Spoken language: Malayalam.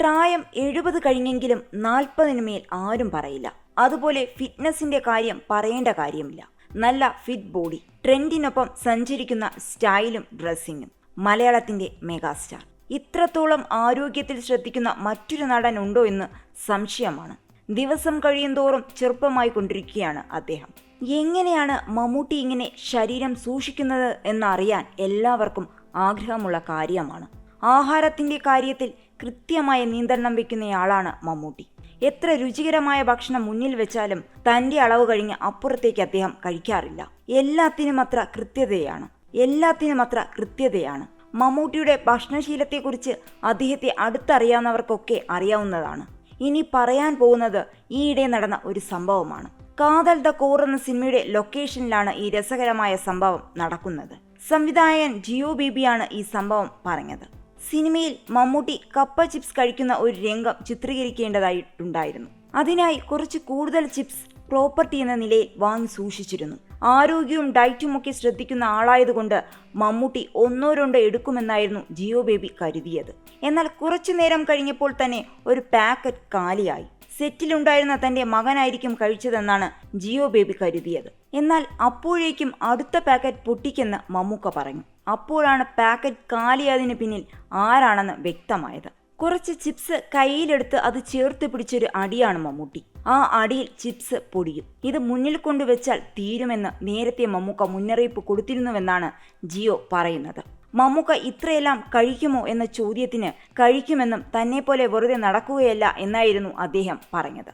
പ്രായം എഴുപത് കഴിഞ്ഞെങ്കിലും നാൽപ്പതിന് മേൽ ആരും പറയില്ല. അതുപോലെ ഫിറ്റ്നസിന്റെ കാര്യം പറയേണ്ട കാര്യമില്ല. നല്ല ഫിറ്റ് ബോഡി ട്രെൻഡിനൊപ്പം സഞ്ചരിക്കുന്ന സ്റ്റൈലും ഡ്രസ്സിങ്ങും. മലയാളത്തിന്റെ മെഗാസ്റ്റാർ ഇത്രത്തോളം ആരോഗ്യത്തിൽ ശ്രദ്ധിക്കുന്ന മറ്റൊരു നടൻ ഉണ്ടോ എന്ന് സംശയമാണ്. ദിവസം കഴിയുന്തോറും ചെറുപ്പമായി കൊണ്ടിരിക്കുകയാണ് അദ്ദേഹം. എങ്ങനെയാണ് മമ്മൂട്ടി ഇങ്ങനെ ശരീരം സൂക്ഷിക്കുന്നത് എന്നറിയാൻ എല്ലാവർക്കും ആഗ്രഹമുള്ള കാര്യമാണ്. ആഹാരത്തിന്റെ കാര്യത്തിൽ കൃത്യമായ നിയന്ത്രണം വെക്കുന്നയാളാണ് മമ്മൂട്ടി. എത്ര രുചികരമായ ഭക്ഷണം മുന്നിൽ വെച്ചാലും തന്റെ അളവ് കഴിഞ്ഞ് അപ്പുറത്തേക്ക് അദ്ദേഹം കഴിക്കാറില്ല. എല്ലാത്തിനും അത്ര കൃത്യതയാണ്. എല്ലാത്തിനും അത്ര കൃത്യതയാണ്. മമ്മൂട്ടിയുടെ ഭക്ഷണശീലത്തെക്കുറിച്ച് അദ്ദേഹത്തെ അടുത്തറിയാവുന്നവർക്കൊക്കെ അറിയാവുന്നതാണ്. ഇനി പറയാൻ പോകുന്നത് ഈയിടെ നടന്ന ഒരു സംഭവമാണ്. കാതൽ ദ കോർ എന്ന സിനിമയുടെ ലൊക്കേഷനിലാണ് ഈ രസകരമായ സംഭവം നടക്കുന്നത്. സംവിധായകൻ ജിയോ ബേബിയാണ് ഈ സംഭവം പറഞ്ഞത്. സിനിമയിൽ മമ്മൂട്ടി കപ്പ ചിപ്സ് കഴിക്കുന്ന ഒരു രംഗം ചിത്രീകരിക്കേണ്ടതായിട്ടുണ്ടായിരുന്നു. അതിനായി കുറച്ച് കൂടുതൽ ചിപ്സ് പ്രോപ്പർട്ടി എന്ന നിലയിൽ വാങ്ങി സൂക്ഷിച്ചിരുന്നു. ആരോഗ്യവും ഡയറ്റും ഒക്കെ ശ്രദ്ധിക്കുന്ന ആളായതുകൊണ്ട് മമ്മൂട്ടി ഒന്നോ രണ്ടോ എടുക്കുമെന്നായിരുന്നു ജിയോ ബേബി കരുതിയത്. എന്നാൽ കുറച്ചു നേരം കഴിഞ്ഞപ്പോൾ തന്നെ ഒരു പാക്കറ്റ് കാലിയായി. സെറ്റിലുണ്ടായിരുന്ന തന്റെ മകനായിരിക്കും കഴിച്ചതെന്നാണ് ജിയോ ബേബി കരുതിയത്. എന്നാൽ അപ്പോഴേക്കും അടുത്ത പാക്കറ്റ് പൊട്ടിക്കെന്ന് മമ്മൂക്ക പറഞ്ഞു. അപ്പോഴാണ് പാക്കറ്റ് കാലിയായതിനു പിന്നിൽ ആരാണെന്ന് വ്യക്തമായത്. കുറച്ച് ചിപ്സ് കയ്യിലെടുത്ത് അത് ചേർത്ത് പിടിച്ചൊരു അടിയാണ് മമ്മൂട്ടി. ആ അടിയിൽ ചിപ്സ് പൊടിയും. ഇത് മുന്നിൽ കൊണ്ടുവച്ചാൽ തീരുമെന്ന് നേരത്തെ മമ്മൂക്ക മുന്നറിയിപ്പ് കൊടുത്തിരുന്നുവെന്നാണ് ജിയോ പറയുന്നത്. മമ്മൂക്ക ഇത്രയെല്ലാം കഴിക്കുമോ എന്ന ചോദ്യത്തിന് കഴിക്കുമെന്നും തന്നെപ്പോലെ പോലെ വെറുതെ നടക്കുകയല്ല എന്നായിരുന്നു അദ്ദേഹം പറഞ്ഞത്.